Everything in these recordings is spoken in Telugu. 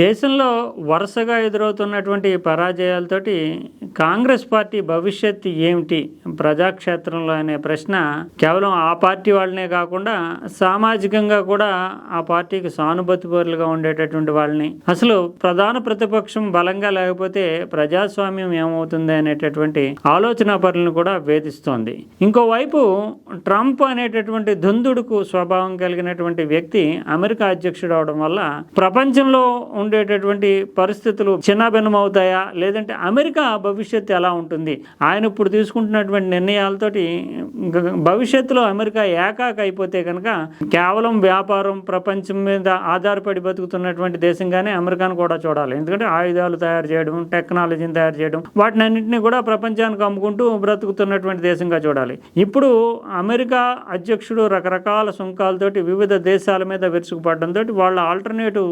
దేశంలో వరుసగా ఎదురవుతున్నటువంటి పరాజయాలతోటి కాంగ్రెస్ పార్టీ భవిష్యత్తు ఏమిటి? ప్రజాక్షేత్రంలో అనే ప్రశ్న కేవలం ఆ పార్టీ వాళ్ళనే కాకుండా సామాజికంగా కూడా ఆ పార్టీకి సానుభూతిపరులుగా ఉండేటటువంటి వాళ్ళని. అసలు ప్రధాన ప్రతిపక్షం బలంగా లేకపోతే ప్రజాస్వామ్యం ఏమవుతుంది అనేటటువంటి ఆలోచన పరులను కూడా వేధిస్తోంది. ఇంకోవైపు ట్రంప్ అనేటటువంటి దుందుడుకు స్వభావం కలిగినటువంటి వ్యక్తి అమెరికా అధ్యక్షుడు అవడం వల్ల ప్రపంచంలో ఉండేటటువంటి పరిస్థితులు చిన్నభిన్నమవుతాయా? లేదంటే అమెరికా భవిష్యత్తు ఎలా ఉంటుంది? ఆయన ఇప్పుడు తీసుకుంటున్నటువంటి నిర్ణయాలతోటి భవిష్యత్తులో అమెరికా ఏకాక అయిపోతే కనుక కేవలం వ్యాపారం ప్రపంచం మీద ఆధారపడి బతుకుతున్నటువంటి దేశంగానే అమెరికాను కూడా చూడాలి. ఎందుకంటే ఆయుధాలు తయారు చేయడం టెక్నాలజీని తయారు చేయడం వాటిని అన్నింటినీ కూడా ప్రపంచానికి అమ్ముకుంటూ బ్రతుకుతున్నటువంటి దేశంగా చూడాలి. ఇప్పుడు అమెరికా అధ్యక్షుడు రకరకాల సుంకాలతోటి వివిధ దేశాల మీద విరుచుకుపడడంతో వాళ్ళ ఆల్టర్నేటివ్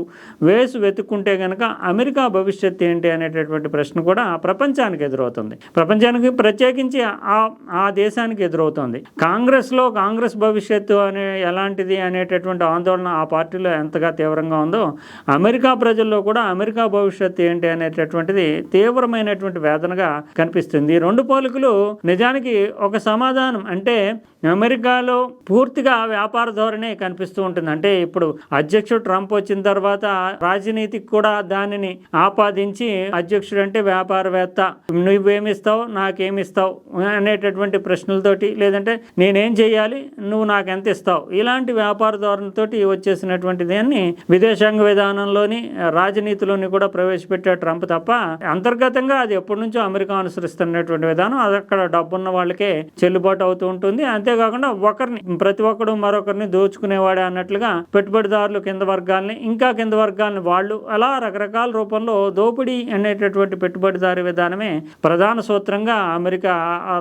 వేస్ వెతుక్కుంటే కనుక అమెరికా భవిష్యత్తు ఏంటి అనేటటువంటి ప్రశ్న కూడా ప్రపంచానికి ఎదురవుతుంది. ప్రపంచానికి ప్రత్యేకించి ఆ ఆ దేశానికి ఎదురవుతుంది. కాంగ్రెస్లో కాంగ్రెస్ భవిష్యత్తు అనే ఎలాంటిది అనేటటువంటి ఆందోళన ఆ పార్టీలో ఎంతగా తీవ్రంగా ఉందో అమెరికా ప్రజల్లో కూడా అమెరికా భవిష్యత్తు ఏంటి అనేటటువంటిది తీవ్రమైనటువంటి వేదనగా కనిపిస్తుంది. ఈ రెండు పోలికలు నిజానికి ఒక సమాధానం. అంటే అమెరికాలో పూర్తిగా వ్యాపార ధోరణి కనిపిస్తూ ఉంటుంది. అంటే ఇప్పుడు అధ్యక్షుడు ట్రంప్ వచ్చిన తర్వాత రాజనీతికి కూడా దానిని ఆపాదించి అధ్యక్షుడు అంటే వ్యాపారవేత్త నువ్వేమిస్తావు నాకేమిస్తావు అనేటటువంటి ప్రశ్నలతోటి లేదంటే నేనేం చేయాలి నువ్వు నాకు ఎంత ఇస్తావు ఇలాంటి వ్యాపార ధోరణితోటి వచ్చేసినటువంటి దాన్ని విదేశాంగ విధానంలోని రాజనీతిలోని కూడా ప్రవేశపెట్టాడు ట్రంప్ తప్ప అంతర్గతంగా అది ఎప్పటి నుంచో అమెరికా అనుసరిస్తున్నటువంటి విధానం అది అక్కడ డబ్బున్న వాళ్ళకే చెల్లుబాటు అవుతూ ఉంటుంది. అంతేకాకుండా ఒకరిని ప్రతి ఒక్కడు మరొకరిని దోచుకునేవాడే అన్నట్లుగా పెట్టుబడిదారులు కింద వర్గాల్ని ఇంకా కింద వర్గాల్ని వాళ్ళు అలా రకరకాల రూపంలో దోపిడీ అనేటటువంటి పెట్టుబడిదారు విధానమే ప్రధాన సూత్రంగా అమెరికా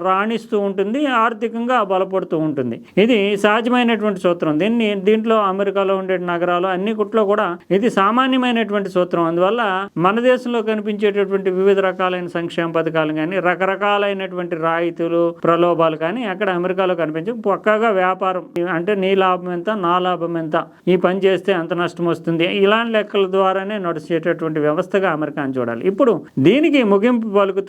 రాణిస్తూ ఉంటుంది ఆర్థికంగా బలపడుతూ ఉంటుంది. ఇది సహజమైనటువంటి సూత్రం. దీన్ని దీంట్లో అమెరికాలో ఉండే నగరాలు అన్ని కుట్లో కూడా ఇది సామాన్యమైనటువంటి సూత్రం. అందువల్ల మన దేశంలో కనిపించేటటువంటి వివిధ రకాలైన సంక్షేమ పథకాలు కానీ రకరకాలైనటువంటి రాయితీలు ప్రలోభాలు కానీ అక్కడ అమెరికాలో కనిపించవు. పక్కాగా వ్యాపారం అంటే నీ లాభం ఎంత నా లాభం ఎంత ఈ పని చేస్తే ఎంత నష్టం వస్తుంది? ఇలాంటి లెక్కల ద్వారానే నడిచేటటువంటి వ్యవస్థగా అమెరికాను చూడాలి. ఇప్పుడు దీనికి ముగింపు పలుకుతూ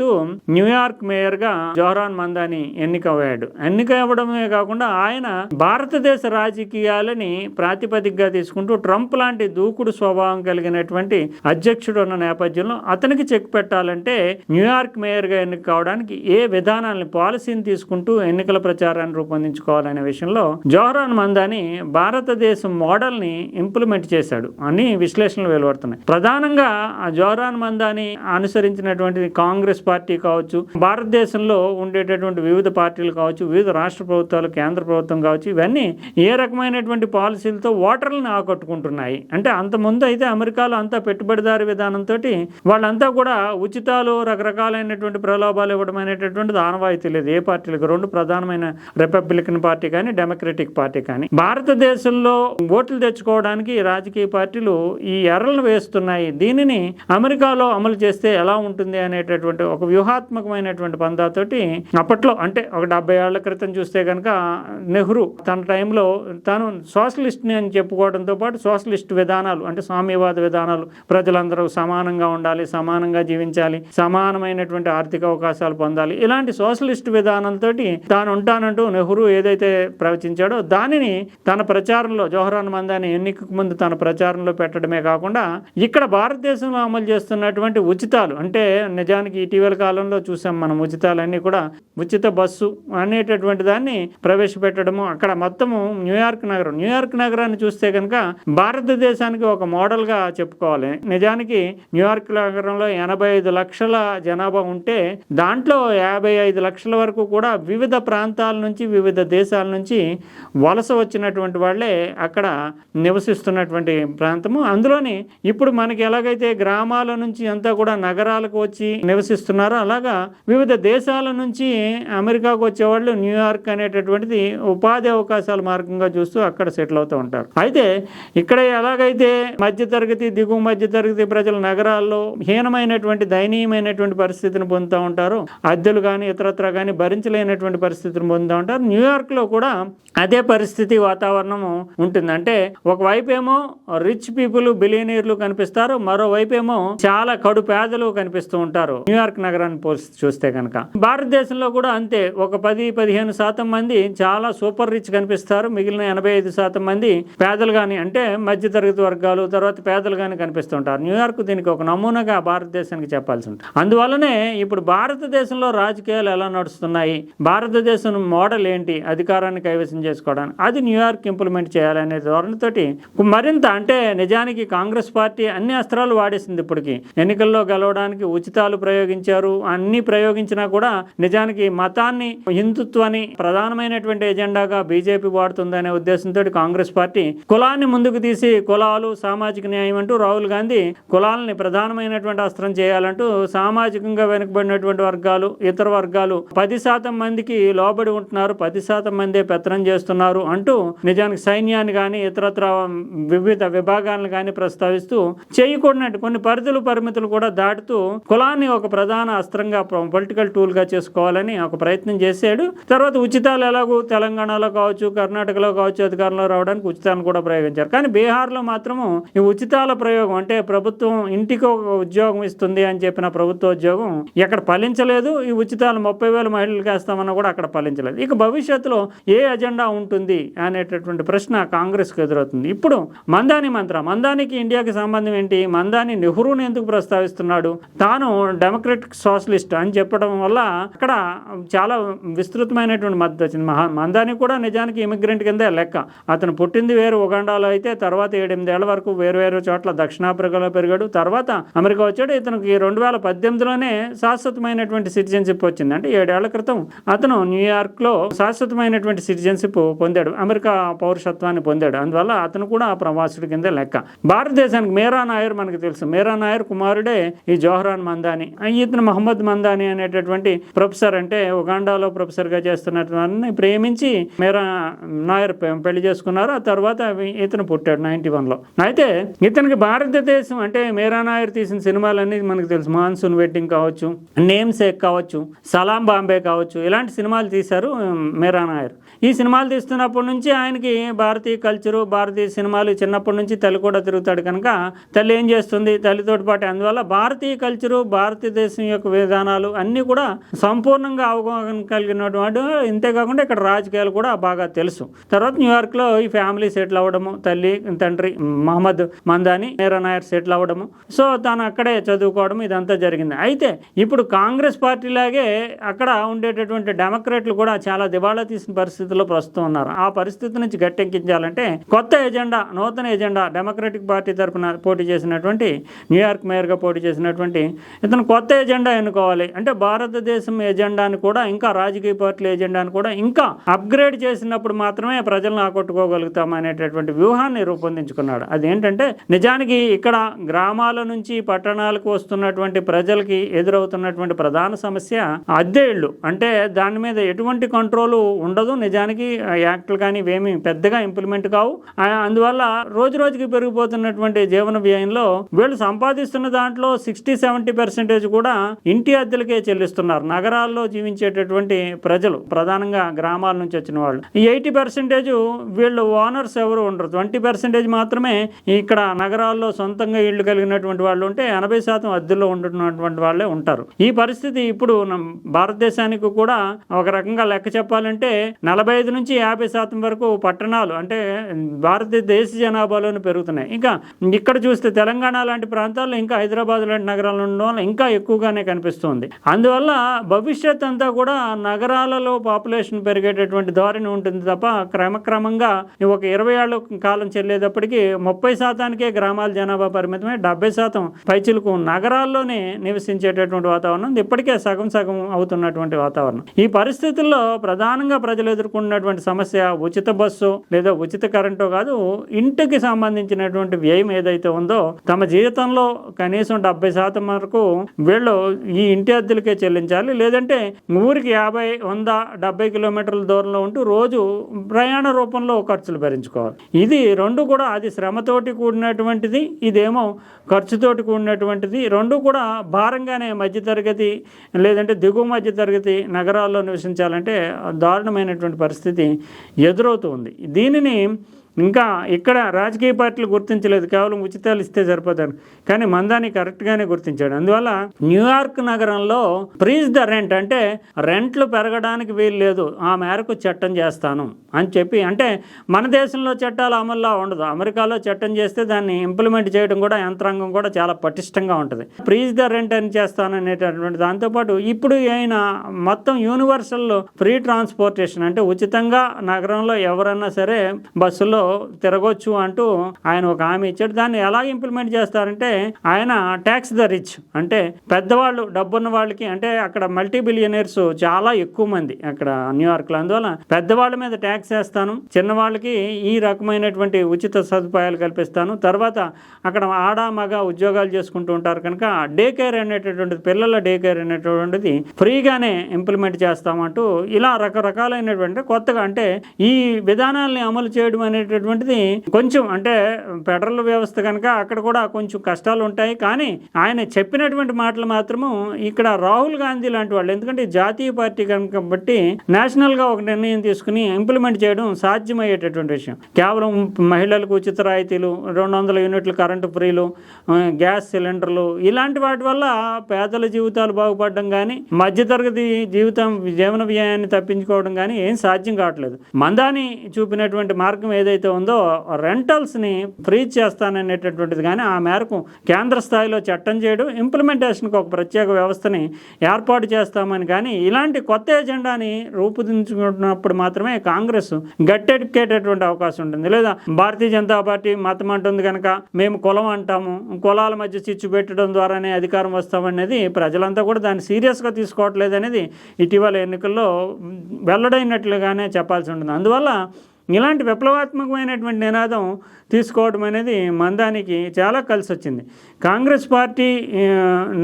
న్యూయార్క్ మేయర్గా జోహరాన్ మందాని ఎన్నికయ్యాడు. ఎన్నిక అవ్వడమే కాకుండా ఆయన భారతదేశ రాజకీయాలని ప్రాతిపదికగా తీసుకుంటూ ట్రంప్ లాంటి దూకుడు స్వభావం కలిగినటువంటి అధ్యక్షుడు ఉన్న నేపథ్యంలో అతనికి చెక్ పెట్టాలంటే న్యూయార్క్ మేయర్గా ఎన్నిక కావడానికి ఏ విధానాలను పాలసీని తీసుకుంటూ ఎన్నికల ప్రచారాన్ని రూపొందించుకోవాలనే విషయంలో జోహరాన్ మందాని భారతదేశం మోడల్ని ఇంప్లిమెంట్ చేశాడు అని విశ్లేషణలు వెలువడుతున్నాయి. ప్రధానంగా ఆ జోహరాన్ మందాని అనుసరించినటువంటి కాంగ్రెస్ పార్టీ కావచ్చు భారతదేశంలో ఉండేటటువంటి వివిధ పార్టీలు కావచ్చు వివిధ రాష్ట్ర ప్రభుత్వాలు కేంద్ర ప్రభుత్వం కావచ్చు ఇవన్నీ ఏ రకమైనటువంటి పాలసీలతో ఓటర్లను ఆకట్టుకుంటున్నాయి. అంటే అంత ముందు అయితే అమెరికాలో అంతా పెట్టుబడిదారి విధానంతో వాళ్ళంతా కూడా ఉచితాలు రకరకాలైనటువంటి ప్రలోభాలు ఇవ్వడం అనేటటువంటిది ఆనవాయితీ లేదు. ఏ పార్టీలకు రెండు ప్రధానమైన రిపబ్లికన్ పార్టీ కానీ డెమోక్రటిక్ పార్టీ కానీ. భారతదేశంలో ఓట్లు తెచ్చుకోవడానికి రాజకీయ పార్టీలు ఈ ఎర్రలను వేస్తున్నాయి. దీనిని అమెరికాలో అమలు చేస్తే ఎలా ఉంటుంది అనేటటువంటి ఒక వ్యూహాత్మకమైనటువంటి పందాతోటి అప్పట్లో అంటే ఒక డెబ్బై ఏళ్ళ క్రితం చూస్తే కనుక నెహ్రూ తన టైంలో తాను సోషలిస్ట్ని అని చెప్పుకోవడంతో పాటు సోషలిస్ట్ విధానాలు అంటే సామ్యవాద విధానాలు ప్రజలందరూ సమానంగా ఉండాలి సమానంగా జీవించాలి సమానమైనటువంటి ఆర్థిక అవకాశాలు పొందాలి. ఇలాంటి సోషలిస్ట్ విధానాలతోటి తాను ఉంటానంటూ నెహ్రూ ఏదైతే ప్రవచించాడో దానిని తన ప్రచారంలో జవహర్లాల్ మందాని ఎన్నికకు ముందు తన ప్రచారంలో పెట్టడమే కాకుండా ఇక్కడ భారతదేశంలో అమలు చేస్తున్నటువంటి ఉచితాలు అంటే నిజానికి ఇటీవల కాలంలో చూసాం మనం ఉచితాలన్నీ కూడా. ఉచిత బస్సు అనేటటువంటి దాన్ని ప్రవేశపెట్టడము. అక్కడ మొత్తము న్యూయార్క్ నగరం. న్యూయార్క్ నగరాన్ని చూస్తే కనుక భారతదేశానికి ఒక మోడల్గా చెప్పుకోవాలి. నిజానికి న్యూయార్క్ నగరంలో ఎనభై ఐదు లక్షల జనాభా ఉంటే దాంట్లో యాభై ఐదు లక్షల వరకు కూడా వివిధ ప్రాంతాల నుంచి వివిధ దేశాల నుంచి వలస వచ్చినటువంటి వాళ్ళే అక్కడ నివసిస్తున్నటువంటి ప్రాంతము. అందులోని ఇప్పుడు మనకి ఎలాగైతే గ్రామాల నుంచి అంతా కూడా నగరాలకు వచ్చి నివసిస్తున్న ఉన్నారు అలాగా వివిధ దేశాల నుంచి అమెరికాకు వచ్చేవాళ్ళు న్యూయార్క్ అనేటటువంటిది ఉపాధి అవకాశాల మార్గంగా చూస్తూ అక్కడ సెటిల్ అవుతూ ఉంటారు. అయితే ఇక్కడ ఎలాగైతే మధ్యతరగతి దిగువ మధ్యతరగతి ప్రజలు నగరాల్లో హీనమైనటువంటి దయనీయమైనటువంటి పరిస్థితిని పొందుతూ ఉంటారు అద్దెలు కానీ ఇతరత్ర కానీ భరించలేనటువంటి పరిస్థితిని పొందుతూ ఉంటారు. న్యూయార్క్లో కూడా అదే పరిస్థితి వాతావరణం ఉంటుంది. అంటే ఒకవైపు ఏమో రిచ్ పీపుల్ బిలియనీర్లు కనిపిస్తారు. మరోవైపు ఏమో చాలా కడు పేదలు కనిపిస్తూ ఉంటారు. న్యూయార్క్ నగరాన్ని పోల్చి చూస్తే కనుక. భారతదేశంలో కూడా అంతే. ఒక పది పదిహేను శాతం మంది చాలా సూపర్ రిచ్ కనిపిస్తారు. మిగిలిన ఎనభై ఐదు శాతం మంది పేదలు కానీ అంటే మధ్యతరగతి వర్గాలు తర్వాత పేదలు కానీ కనిపిస్తుంటారు న్యూయార్క్ దీనికి ఒక నమూనాగా భారతదేశానికి చెప్పాల్సి ఉంటుంది. అందువల్లనే ఇప్పుడు భారతదేశంలో రాజకీయాలు ఎలా నడుస్తున్నాయి? భారతదేశం మోడల్ ఏంటి? అధికారాన్ని కైవసం చేసుకోవడానికి. అది న్యూయార్క్ ఇంప్లిమెంట్ చేయాలనే ధోరణితోటి మరింత అంటే నిజానికి కాంగ్రెస్ పార్టీ అన్ని అస్త్రాలు వాడేసింది ఇప్పటికి. ఎన్నికల్లో గెలవడానికి ఉచితాలు ప్రయోగించి ప్రయోగించారు అన్ని ప్రయోగించినా కూడా నిజానికి మతాన్ని హిందుత్వాన్ని ప్రధానమైనటువంటి ఎజెండాగా బీజేపీ వాడుతుందనే ఉద్దేశంతో కాంగ్రెస్ పార్టీ కులాన్ని ముందుకు తీసి కులాలు సామాజిక న్యాయం అంటూ రాహుల్ గాంధీ కులాలని ప్రధానమైనటువంటి అస్త్రం చేయాలంటూ సామాజికంగా వెనుకబడినటువంటి వర్గాలు ఇతర వర్గాలు పది శాతం మందికి లోబడి ఉంటున్నారు పది శాతం మందే పెత్తనం చేస్తున్నారు అంటూ నిజానికి సైన్యాన్ని కానీ ఇతరత్ర వివిధ విభాగాలను కానీ ప్రస్తావిస్తూ చేయకూడనట్టు కొన్ని పరిధులు పరిమితులు కూడా దాటుతూ కులాన్ని ఒక ప్రధాన అస్త్రంగా పొలిటికల్ టూల్గా చేసుకోవాలని ఒక ప్రయత్నం చేశాడు. తర్వాత ఉచితాలు ఎలాగో తెలంగాణలో కావచ్చు కర్ణాటకలో కావచ్చు అధికారంలో రావడానికి ఉచితాలను కూడా ప్రయోగించారు. కానీ బీహార్లో మాత్రము ఈ ఉచితాల ప్రయోగం అంటే ప్రభుత్వం ఇంటికి ఒక ఉద్యోగం ఇస్తుంది అని చెప్పిన ప్రభుత్వ ఉద్యోగం ఎక్కడ ఫలించలేదు. ఈ ఉచితాలు ముప్పై వేల మహిళలకు వేస్తామన్నా కూడా అక్కడ ఫలించలేదు. ఇక భవిష్యత్తులో ఏ అజెండా ఉంటుంది అనేటటువంటి ప్రశ్న కాంగ్రెస్కు ఎదురవుతుంది. ఇప్పుడు మందాని మంత్ర మందానికి ఇండియాకి సంబంధం ఏంటి? మందాని నెహ్రూని ఎందుకు ప్రస్తావిస్తున్నాడు? తాను డెమోక్రటిక్ సోషలిస్ట్ అని చెప్పడం వల్ల అక్కడ చాలా విస్తృతమైనటువంటి మద్దతు వచ్చింది. మహా మందాని కూడా నిజానికి ఇమిగ్రెంట్ కిందే లెక్క. అతను పుట్టింది వేరు ఉగాండాలో అయితే తర్వాత ఏడెనిమిదేళ్ళ వరకు వేరు వేరు చోట్ల దక్షిణాఫ్రికాలో పెరిగాడు. తర్వాత అమెరికా వచ్చాడు. ఇతనికి రెండు వేల పద్దెనిమిదిలోనే శాశ్వతమైనటువంటి సిటిజన్షిప్ వచ్చింది. అంటే ఏడేళ్ళ క్రితం అతను న్యూయార్క్లో శాశ్వతమైనటువంటి సిటిజన్షిప్ పొందాడు. అమెరికా పౌరసత్వాన్ని పొందాడు. అందువల్ల అతను కూడా ఆ ప్రవాసుడి కింద లెక్క. భారతదేశానికి మేరా నాయర్ మనకు తెలుసు. మేరా నాయర్ కుమారుడే ఈ జోహరాన్ మందాని. ఇతను మహమ్మద్ మందాని అనేటటువంటి ప్రొఫెసర్ అంటే ఉగాండాలో ప్రొఫెసర్గా చేస్తున్నటువంటి ప్రేమించి మేరా నాయర్ పెళ్ళి చేసుకున్నారు. ఆ తర్వాత ఇతను పుట్టాడు నైన్టీ వన్లో. అయితే ఇతనికి భారతదేశం అంటే మేరా నాయర్ తీసిన సినిమాలన్నీ మనకు తెలుసు. మాన్సూన్ వెడ్డింగ్ కావచ్చు నేమ్ సేక్ కావచ్చు సలాం బాంబే కావచ్చు ఇలాంటి సినిమాలు తీశారు ఉమ్, మేరా నాయర్. ఈ సినిమాలు తీస్తున్నప్పటి నుంచి ఆయనకి భారతీయ కల్చరు భారతీయ సినిమాలు చిన్నప్పటి నుంచి తల్లి కూడా తిరుగుతాడు కనుక తల్లి ఏం చేస్తుంది? తల్లితోటి పాటు. అందువల్ల భారతీయ కల్చరు భారతదేశం యొక్క విధానాలు అన్నీ కూడా సంపూర్ణంగా అవగాహన కలిగినటువంటి ఇంతేకాకుండా ఇక్కడ రాజకీయాలు కూడా బాగా తెలుసు. తర్వాత న్యూయార్క్లో ఈ ఫ్యామిలీ సెటిల్ అవ్వడము తల్లి తండ్రి మహమ్మద్ మందాని నీరా నాయర్ సెటిల్ అవ్వడము. సో తాను అక్కడే చదువుకోవడం ఇదంతా జరిగింది. అయితే ఇప్పుడు కాంగ్రెస్ పార్టీ లాగే అక్కడ ఉండేటటువంటి డెమోక్రాట్లు కూడా చాలా దివాళా తీసిన పరిస్థితుల్లో ప్రస్తుతం ఉన్నారు. ఆ పరిస్థితి నుంచి గట్టెక్కించాలంటే కొత్త ఎజెండా నూతన ఎజెండా డెమోక్రటిక్ పార్టీ తరపున పోటీ చేసినటువంటి న్యూయార్క్ మేయర్గా పోటీ చేసినటువంటి ఇతను కొత్త ఎజెండా ఎన్నుకోవాలి. అంటే భారతదేశం ఎజెండాని కూడా ఇంకా రాజకీయ పార్టీల ఎజెండాని కూడా ఇంకా అప్గ్రేడ్ చేసినప్పుడు మాత్రమే ప్రజలను ఆకట్టుకోగలుగుతాం అనేటటువంటి వ్యూహాన్ని రూపొందించుకున్నాడు. అదేంటంటే నిజానికి ఇక్కడ గ్రామాల నుంచి పట్టణాలకు వస్తున్నటువంటి ప్రజలకి ఎదురవుతున్నటువంటి ప్రధాన సమస్య అద్దె ఇళ్ళు. అంటే దాని మీద ఎటువంటి కంట్రోల్ ఉండదు. నిజానికి యాక్ట్లు కానీ ఇవేమి పెద్దగా ఇంప్లిమెంట్ కావు. అందువల్ల రోజు రోజుకి పెరిగిపోతున్నటువంటి జీవన వ్యయంలో వీళ్ళు సంపాదిస్తున్న దాంట్లో సిక్స్టీ సెవెంటీ పర్సెంటేజ్ కూడా ఇంటి అద్దెలకే చెల్లిస్తున్నారు. నగరాల్లో జీవించేటటువంటి ప్రజలు ప్రధానంగా గ్రామాల నుంచి వచ్చిన వాళ్ళు. ఈ ఎయిటీ పర్సెంటేజ్ వీళ్ళు ఓనర్స్ ఎవరు ఉండరు. ట్వంటీ పర్సెంటేజ్ మాత్రమే ఇక్కడ నగరాల్లో సొంతంగా ఇళ్ళు కలిగినటువంటి వాళ్ళు ఉంటే ఎనభై శాతం అద్దెల్లో ఉంటున్నటువంటి వాళ్ళే ఉంటారు. ఈ పరిస్థితి ఇప్పుడు భారతదేశానికి కూడా ఒక రకంగా లెక్క చెప్పాలంటే నలభై ఐదు నుంచి యాభై శాతం వరకు పట్టణాలు అంటే భారతదేశ జనాభాలోనే పెరుగుతున్నాయి. ఇంకా ఇక్కడ చూస్తే తెలంగాణ లాంటి ప్రాంతాల్లో ఇంకా హైదరాబాద్ లాంటి నగరాలు ఉండడం వల్ల ఇంకా ఎక్కువగానే కనిపిస్తుంది. అందువల్ల భవిష్యత్ అంతా కూడా నగరాలలో పాపులేషన్ పెరిగేటటువంటి ధోరణి ఉంటుంది తప్ప క్రమక్రమంగా ఒక ఇరవై ఏళ్ళ కాలం చెల్లేటప్పటికి ముప్పై శాతానికే గ్రామాల జనాభా పరిమితమే డెబ్బై శాతం పైచిలకు నగరాల్లోనే నివసించేటటువంటి వాతావరణం ఇప్పటికే సగం సగం అవుతున్నటువంటి వాతావరణం. ఈ పరిస్థితుల్లో ప్రధానంగా ప్రజలు ఎదుర్కొన్నటువంటి సమస్య ఉచిత బస్సు లేదా ఉచిత కరెంటు కాదు ఇంటికి సంబంధించినటువంటి వ్యయం ఏదైతే ఉందో తమ జీవితంలో కనీసం డెబ్బై శాతం వరకు వీళ్ళు ఈ ఇంటి అద్దెలకే చెల్లించాలి. లేదంటే ఊరికి యాభై వంద డెబ్బై కిలోమీటర్ల దూరంలో ఉంటూ రోజు ప్రయాణ రూపంలో ఖర్చులు భరించుకోవాలి. ఇది రెండు కూడా అది శ్రమతోటి కూడినటువంటిది ఇదేమో ఖర్చుతోటి కూడినటువంటిది. రెండు కూడా భారంగానే మధ్యతరగతి లేదంటే దిగువ మధ్యతరగతి నగరాల్లో నివసించాలంటే దారుణమైనటువంటి పరిస్థితి ఎదురవుతుంది దీనిని ఇంకా ఇక్కడ రాజకీయ పార్టీలు గుర్తించలేదు కేవలం ఉచితాలు ఇస్తే సరిపోతారు కానీ మందాని కరెక్ట్గానే గుర్తించాడు. అందువల్ల న్యూయార్క్ నగరంలో ప్రీజ్ ద రెంట్ అంటే రెంట్లు పెరగడానికి వీలు లేదు ఆ మేరకు చట్టం చేస్తాను అని చెప్పి అంటే మన దేశంలో చట్టాలు అమల్లో ఉండదు. అమెరికాలో చట్టం చేస్తే దాన్ని ఇంప్లిమెంట్ చేయడం కూడా యంత్రాంగం కూడా చాలా పటిష్టంగా ఉంటుంది. ప్రీజ్ ద రెంట్ అని చేస్తాను అనేటటువంటి దాంతోపాటు ఇప్పుడు ఆయన మొత్తం యూనివర్సల్ ఫ్రీ ట్రాన్స్పోర్టేషన్ అంటే ఉచితంగా నగరంలో ఎవరన్నా సరే బస్సులో తిరగొచ్చు అంటూ ఆయన ఒక హామీ ఇచ్చాడు. దాన్ని ఎలా ఇంప్లిమెంట్ చేస్తారంటే ఆయన ట్యాక్స్ ద రిచ్ అంటే పెద్దవాళ్ళు డబ్బున్న వాళ్ళకి అంటే అక్కడ మల్టీ బిలియనర్స్ చాలా ఎక్కువ మంది అక్కడ న్యూయార్క్లో అందువల్ల పెద్దవాళ్ళ మీద ట్యాక్స్ వేస్తాను చిన్నవాళ్ళకి ఈ రకమైనటువంటి ఉచిత సదుపాయాలు కల్పిస్తాను. తర్వాత అక్కడ ఆడ మగ ఉద్యోగాలు చేసుకుంటూ ఉంటారు కనుక డే కేర్ అనేటటువంటిది పిల్లల డే కేర్ అనేటటువంటిది ఫ్రీగానే ఇంప్లిమెంట్ చేస్తామంటూ ఇలా రకరకాలైనటువంటి కొత్తగా అంటే ఈ విధానాల్ని అమలు చేయడం అనేటటువంటిది కొంచెం అంటే ఫెడరల్ వ్యవస్థ కనుక అక్కడ కూడా కొంచెం కష్టాలు ఉంటాయి. కానీ ఆయన చెప్పినటువంటి మాటలు మాత్రము ఇక్కడ రాహుల్ గాంధీ లాంటి వాళ్ళు. ఎందుకంటే జాతీయ పార్టీ కనుక బట్టి నేషనల్గా ఒక నిర్ణయం తీసుకుని ఇంప్లిమెంట్ చేయడం సాధ్యమయ్యేటటువంటి విషయం. కేవలం మహిళలకు ఉచిత రాయితీలు రెండు వందల యూనిట్లు కరెంటు ఫ్రీలు గ్యాస్ సిలిండర్లు ఇలాంటి వాటి వల్ల పేదల జీవితాలు బాగుపడడం కానీ మధ్యతరగతి జీవితం జీవన వ్యయాన్ని తప్పించుకోవడం కానీ ఏం సాధ్యం కావట్లేదు. మందాని చూపినటువంటి మార్గం ఏదైతే ఉందో రెంటల్స్ని ఫ్రీ చేస్తాననేటటువంటిది కానీ ఆ మేరకు కేంద్ర స్థాయిలో చట్టం చేయడం. ఇంప్లిమెంటేషన్కి ఒక ప్రత్యేక వ్యవస్థని ఏర్పాటు చేస్తామని కానీ ఇలాంటి కొత్త ఎజెండాని రూపొందించుకున్నప్పుడు మాత్రమే కాంగ్రెస్ గట్టెక్కేటటువంటి అవకాశం ఉంటుంది. లేదా భారతీయ జనతా పార్టీ మతం అంటుంది కనుక మేము కులం అంటాము కులాల మధ్య చిచ్చు పెట్టడం ద్వారానే అధికారం వస్తామనేది ప్రజలంతా కూడా దాన్ని సీరియస్గా తీసుకోవట్లేదు అనేది ఇటీవల ఎన్నికల్లో వెల్లడైనట్లుగానే చెప్పాల్సి ఉంటుంది. అందువల్ల ఇలాంటి విప్లవాత్మకమైనటువంటి నినాదం తీసుకోవడం అనేది మందానికి చాలా కలిసి వచ్చింది కాంగ్రెస్ పార్టీ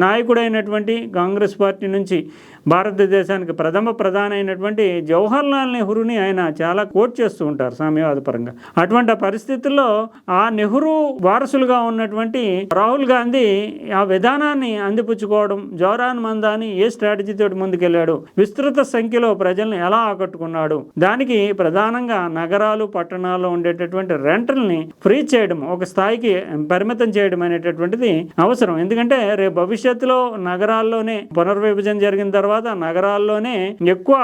నాయకుడైనటువంటి కాంగ్రెస్ పార్టీ నుంచి భారతదేశానికి ప్రథమ ప్రధాన అయినటువంటి జవహర్లాల్ నెహ్రూని ఆయన చాలా కోట్ చేస్తూ ఉంటారు సామ్యవాదపరంగా అటువంటి పరిస్థితుల్లో ఆ నెహ్రూ వారసులుగా ఉన్నటువంటి రాహుల్ గాంధీ ఆ విధానాన్ని అందిపుచ్చుకోవడం జవరాన్ మందాని ఏ స్ట్రాటజీతో ముందుకెళ్ళాడు విస్తృత సంఖ్యలో ప్రజల్ని ఎలా ఆకట్టుకున్నాడు దానికి ప్రధానంగా నగరాలు పట్టణాల్లో ఉండేటటువంటి రెంటల్ని ఫ్రీ చేయడం ఒక స్థాయికి పరిమితం చేయడం అనేటటువంటిది అవసరం. ఎందుకంటే రేపు భవిష్యత్తులో నగరాల్లోనే పునర్విభజన జరిగిన తర్వాత నగరాల్లోనే ఎక్కువ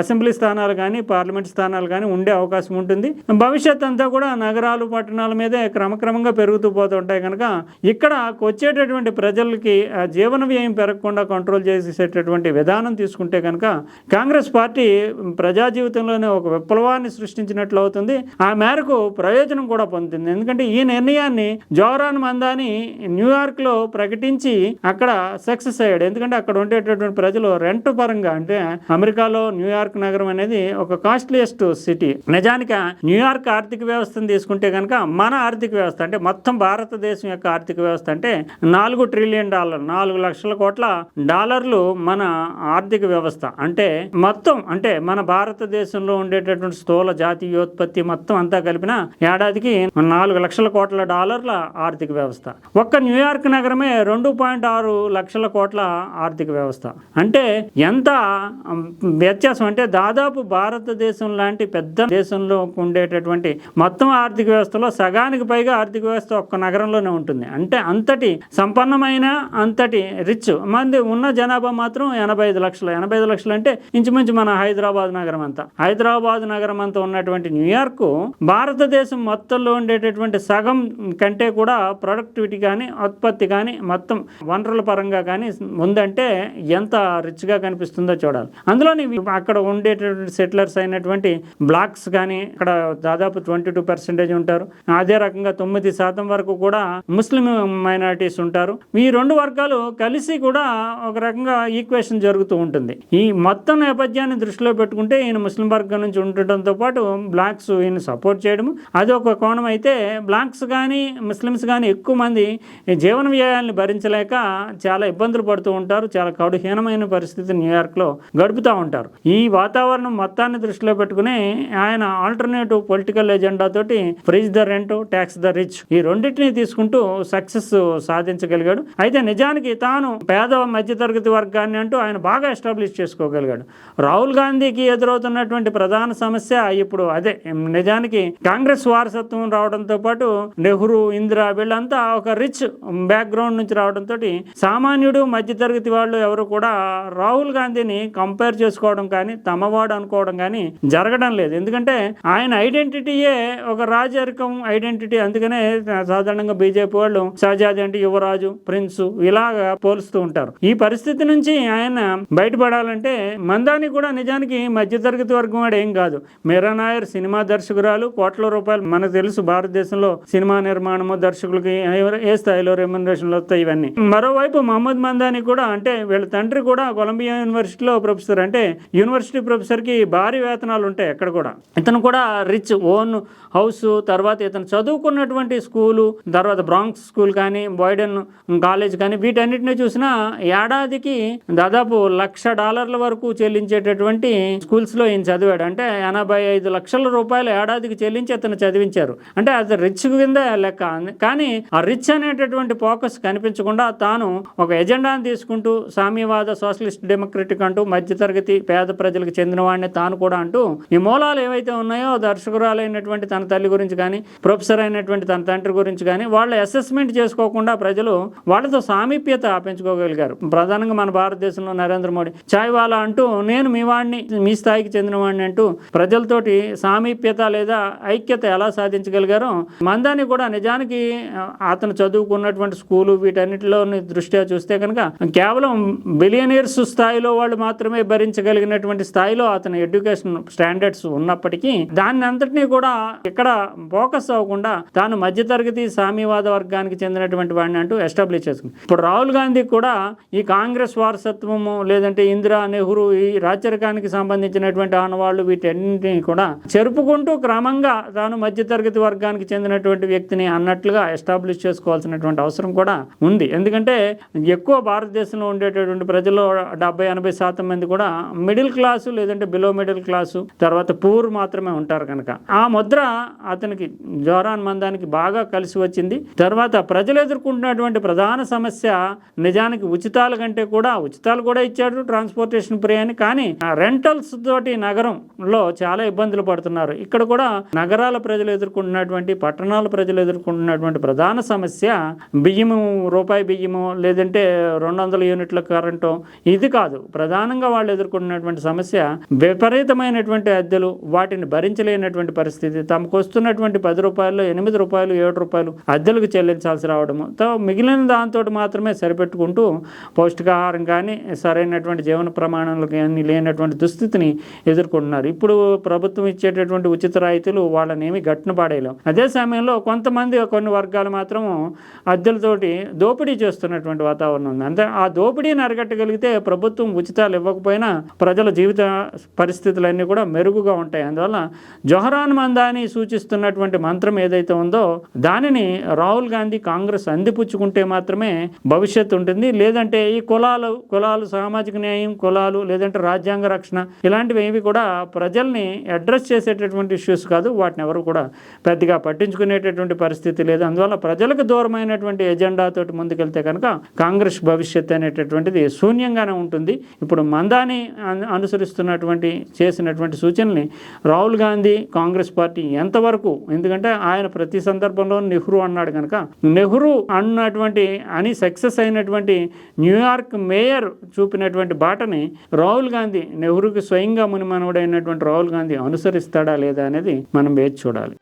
అసెంబ్లీ స్థానాలు కానీ పార్లమెంట్ స్థానాలు కానీ ఉండే అవకాశం ఉంటుంది. భవిష్యత్ అంతా కూడా నగరాలు పట్టణాల మీదే క్రమక్రమంగా పెరుగుతూ పోతుంటాయి కనుక ఇక్కడ వచ్చేటటువంటి ప్రజలకి ఆ జీవన వ్యయం పెరగకుండా కంట్రోల్ చేసేటటువంటి విధానం తీసుకుంటే కనుక కాంగ్రెస్ పార్టీ ప్రజా జీవితంలోనే ఒక విప్లవాన్ని సృష్టించినట్లు అవుతుంది. ఆ మేరకు ప్రయోజనం కూడా పొందుతుంది. ఎందుకంటే ఈ నిర్ణయాన్ని జవహరాన్ మందాని న్యూయార్క్లో ప్రకటించి అక్కడ సక్సెస్ అయ్యాడు. ఎందుకంటే అక్కడ ఉండేటటువంటి ప్రజలు రెంట్ పరంగా అంటే అమెరికాలో న్యూయార్క్ నగరం అనేది ఒక కాస్ట్లీయెస్ట్ సిటీ. నిజానికి న్యూయార్క్ ఆర్థిక వ్యవస్థను తీసుకుంటే కనుక మన ఆర్థిక వ్యవస్థ అంటే మొత్తం భారతదేశం యొక్క ఆర్థిక వ్యవస్థ అంటే నాలుగు ట్రిలియన్ డాలర్ నాలుగు లక్షల కోట్ల డాలర్లు మన ఆర్థిక వ్యవస్థ. అంటే మొత్తం అంటే మన భారతదేశంలో ఉండేటటువంటి స్థూల జాతీయోత్పత్తి మొత్తం అంతా కలిపిన ఏడాదికి నాలుగు లక్షల కోట్ల డాలర్ల ఆర్థిక వ్యవస్థ. ఒక్క న్యూయార్క్ నగరమే రెండు పాయింట్ ఆరు లక్షల కోట్ల ఆర్థిక వ్యవస్థ. అంటే ఎంత వ్యత్యాసం? అంటే దాదాపు భారతదేశం లాంటి పెద్ద దేశంలో ఉండేటటువంటి మొత్తం ఆర్థిక వ్యవస్థలో సగానికి పైగా ఆర్థిక వ్యవస్థ ఒక్క నగరంలోనే ఉంటుంది. అంటే అంతటి సంపన్నమైన అంతటి రిచ్ మంది ఉన్న జనాభా మాత్రం ఎనభై ఐదు లక్షలు. ఎనభై ఐదు లక్షలు అంటే ఇంచుమించు మన హైదరాబాద్ నగరం అంతా. హైదరాబాద్ నగరం అంతా ఉన్నటువంటి న్యూయార్క్ భారతదేశం మొత్తంలో ఉండేటటువంటి సగం కంటే కూడా ప్రొడక్టివిటీ కానీ ఉత్పత్తి కానీ మొత్తం వనరుల పరంగా కానీ ఉందంటే ఎంత రిచ్గా కనిపిస్తుందో చూడాలి. అందులోని అక్కడ ఉండేటటువంటి సెటిలర్స్ అయినటువంటి బ్లాక్స్ కానీ అక్కడ దాదాపు ట్వంటీ టూ పర్సెంటేజ్ ఉంటారు. అదే రకంగా తొమ్మిది శాతం వరకు కూడా ముస్లిం మైనారిటీస్ ఉంటారు. ఈ రెండు వర్గాలు కలిసి కూడా ఒక రకంగా ఈక్వేషన్ జరుగుతూ ఉంటుంది. ఈ మొత్తం నేపథ్యాన్ని దృష్టిలో పెట్టుకుంటే ఈయన ముస్లిం వర్గం నుంచి ఉండటంతో పాటు బ్లాక్స్ ఈయన సపోర్ట్ చేయడము. అది ఒక కోణం అయితే బ్లాక్స్ కానీ ముస్లిమ్స్ కానీ ఎక్కువ మంది ఈ జీవన వ్యయాన్ని భరించలేక చాలా ఇబ్బందులు పడుతూ ఉంటారు చాలా కడుహీనమైన పరిస్థితి న్యూయార్క్లో గడుపుతూ ఉంటారు. ఈ వాతావరణం మొత్తాన్ని దృష్టిలో పెట్టుకుని ఆయన ఆల్టర్నేటివ్ పొలిటికల్ ఎజెండా తోటి freeze the rent tax the rich ఈ రెండింటిని తీసుకుంటూ సక్సెస్ సాధించగలిగాడు. అయితే నిజానికి తాను పేద మధ్యతరగతి వర్గాన్ని అంటూ ఆయన బాగా ఎస్టాబ్లిష్ చేసుకోగలిగాడు. రాహుల్ గాంధీకి ఎదురవుతున్నటువంటి ప్రధాన సమస్య ఇప్పుడు అదే. నిజానికి కాంగ్రెస్ వారసత్వం రావడంతో పాటు నెహ్రూ ఇందిరా వీళ్ళంతా ఒక రిచ్ బ్యాక్గ్రౌండ్ నుంచి రావడంతో సామాన్యుడు మధ్యతరగతి వాళ్ళు ఎవరు కూడా రాహుల్ గాంధీని కంపేర్ చేసుకోవడం కానీ తమవాడు అనుకోవడం కానీ జరగడం లేదు. ఎందుకంటే ఆయన ఐడెంటిటీయే ఒక రాజరికం ఐడెంటిటీ అందుకనే సాధారణంగా బీజేపీ వాళ్ళు షహజాద్ అంటే యువరాజు ప్రిన్స్ ఇలాగా పోలుస్తూ ఉంటారు. ఈ పరిస్థితి నుంచి ఆయన బయటపడాలంటే మందాని కూడా నిజానికి మధ్యతరగతి వర్గం వాడు ఏం కాదు. మీరా నాయర్ సినిమా దర్శకురాలు కోట్ల రూపాయలు మనకు తెలుసు. భారతదేశంలో సినిమా నిర్మాణము దర్శకులకి ఏ స్థాయిలో రెమ్యునరేషన్లు వస్తాయి ఇవన్నీ. మరోవైపు మహమ్మద్ మందాని కూడా అంటే వీళ్ళ తండ్రి కూడా కొలంబియా యూనివర్సిటీలో ప్రొఫెసర్ అంటే యూనివర్సిటీ ప్రొఫెసర్కి భారీ వేతనాలు ఉంటాయి అక్కడ కూడా. ఇతను కూడా రిచ్ ఓన్ హౌస్ తర్వాత ఇతను చదువుకున్నటువంటి స్కూలు తర్వాత బ్రాంక్స్ స్కూల్ కానీ బాయ్డెన్ కాలేజ్ కానీ వీటన్నిటిని చూసినా ఏడాదికి దాదాపు లక్ష డాలర్ల వరకు చెల్లించేటటువంటి స్కూల్స్లో ఈయన చదివాడు. అంటే ఎనభై ఐదు లక్షల రూపాయలు ఏడాదికి చెల్లించి అతను చదివించారు. అంటే అది రిచ్ కింద లెక్క. కానీ ఆ రిచ్ అనేటటువంటి ఫోకస్ కనిపించకుండా తాను ఒక ఎజెండాను తీసుకుంటూ సామ్యవాద సోషలిస్ట్ డెమోక్రటిక్ అంటూ మధ్యతరగతి పేద ప్రజలకు చెందిన వాడిని తాను కూడా అంటూ ఈ మూలాలు ఏవైతే ఉన్నాయో దర్శకురాలైనటువంటి తన తల్లి గురించి కానీ ప్రొఫెసర్ అయినటువంటి తన తండ్రి గురించి కానీ వాళ్ళ అసెస్మెంట్ చేసుకోకుండా ప్రజలు వాళ్ళతో సామీప్యత పెంచుకోగలిగారు ప్రధానంగా మన భారతదేశంలో నరేంద్ర మోడీ చాయ్వాలా అంటూ నేను మీ వాడిని మీ స్థాయికి చెందినవాడిని అంటూ ప్రజలతోటి సామీప్యత లేదా ఐక్యత ఎలా సాధించగలిగారో మందాన్ని కూడా నిజానికి అతను చదువుకున్న ఉన్నటువంటి స్కూలు వీటన్నిటిలో దృష్ట్యా చూస్తే కనుక కేవలం బిలియనీర్స్ స్థాయిలో వాళ్ళు మాత్రమే భరించగలిగినటువంటి స్థాయిలో అతని ఎడ్యుకేషన్ స్టాండర్డ్స్ ఉన్నప్పటికీ దాన్ని అంతటినీ కూడా ఇక్కడ ఫోకస్ అవ్వకుండా తాను మధ్యతరగతి సామ్యవాద వర్గానికి చెందినటువంటి వాడిని అంటూ ఎస్టాబ్లిష్ చేసుకుంది. ఇప్పుడు రాహుల్ గాంధీ కూడా ఈ కాంగ్రెస్ వారసత్వము లేదంటే ఇందిరా నెహ్రూ ఈ రాచరికానికి సంబంధించినటువంటి ఆనవాళ్ళు వీటన్నింటినీ కూడా చెరుపుకుంటూ క్రమంగా తాను మధ్యతరగతి వర్గానికి చెందినటువంటి వ్యక్తిని అన్నట్లుగా ఎస్టాబ్లిష్ చేసుకోవాల్సినటువంటి అవసరం కూడా ఉంది. ఎందుకంటే ఎక్కువ భారతదేశంలో ఉండేటటువంటి ప్రజల్లో డెబ్బై ఎనభై శాతం మంది కూడా మిడిల్ క్లాసు లేదంటే బిలో మిడిల్ క్లాసు తర్వాత పూర్ మాత్రమే ఉంటారు కనుక. ఆ ముద్ర అతనికి జోరాన్ మందానికి బాగా కలిసి వచ్చింది. తర్వాత ప్రజలు ఎదుర్కొంటున్నటువంటి ప్రధాన సమస్య నిజానికి ఉచితాల కంటే కూడా ఉచితాలు కూడా ఇచ్చాడు ట్రాన్స్పోర్టేషన్ ఫ్రీ అని కానీ రెంటల్స్ తోటి నగరంలో చాలా ఇబ్బందులు పడుతున్నారు. ఇక్కడ కూడా నగరాల ప్రజలు ఎదుర్కొంటున్నటువంటి పట్టణాల ప్రజలు ఎదుర్కొంటున్నటువంటి ప్రధాన సమస్య బియ్యము రూపాయి బియ్యము లేదంటే రెండు వందల యూనిట్ల కరెంటు ఇది కాదు. ప్రధానంగా వాళ్ళు ఎదుర్కొన్నటువంటి సమస్య విపరీతమైనటువంటి అద్దెలు వాటిని భరించలేనటువంటి పరిస్థితి. తమకు వస్తున్నటువంటి పది రూపాయలు ఎనిమిది రూపాయలు ఏడు రూపాయలు అద్దెలకు చెల్లించాల్సి రావడము. తో మిగిలిన దాంతో మాత్రమే సరిపెట్టుకుంటూ పౌష్టికాహారం కానీ సరైనటువంటి జీవన ప్రమాణాలు కానీ లేనటువంటి దుస్థితిని ఎదుర్కొంటున్నారు. ఇప్పుడు ప్రభుత్వం ఇచ్చేటటువంటి ఉచిత రాయితీలు వాళ్ళని ఏమి గట్టును పాడేయలేం అదే సమయంలో కొంతమంది కొన్ని వర్గాలు మాత్రం అద్దెలతోటి దోపిడీ చేస్తున్నటువంటి వాతావరణం ఉంది. అంతే ఆ దోపిడీని అరగట్టగలిగితే ప్రభుత్వం ఉచితాలు ఇవ్వకపోయినా ప్రజల జీవిత పరిస్థితులన్నీ కూడా మెరుగుగా ఉంటాయి. అందువల్ల జొహరాన్ మందాని సూచిస్తున్నటువంటి మంత్రం ఏదైతే ఉందో దానిని రాహుల్ గాంధీ కాంగ్రెస్ అందిపుచ్చుకుంటే మాత్రమే భవిష్యత్తు ఉంటుంది. లేదంటే ఈ కులాలు కులాలు సామాజిక న్యాయం కులాలు లేదంటే రాజ్యాంగ రక్షణ ఇలాంటివి ఏవి కూడా ప్రజల్ని అడ్రస్ చేసేటటువంటి ఇష్యూస్ కాదు. వాటిని ఎవరు కూడా పెద్దగా పట్టించుకునేటటువంటి పరిస్థితి లేదు. అందువల్ల ప్రజలకు దూరమైన దూరమైనటువంటి ఎజెండాతో ముందుకెళ్తే కనుక కాంగ్రెస్ భవిష్యత్తు అనేటటువంటిది శూన్యంగానే ఉంటుంది. ఇప్పుడు మందాని అనుసరిస్తున్నటువంటి చేసినటువంటి సూచనల్ని రాహుల్ గాంధీ కాంగ్రెస్ పార్టీ ఎంతవరకు ఎందుకంటే ఆయన ప్రతి సందర్భంలో నెహ్రూ అన్నాడు కనుక నెహ్రూ అన్నటువంటి అని సక్సెస్ అయినటువంటి న్యూయార్క్ మేయర్ చూపినటువంటి బాటని రాహుల్ గాంధీ నెహ్రూకి స్వయంగా మునిమనవుడైనటువంటి రాహుల్ గాంధీ అనుసరిస్తాడా లేదా అనేది మనం వేచి చూడాలి.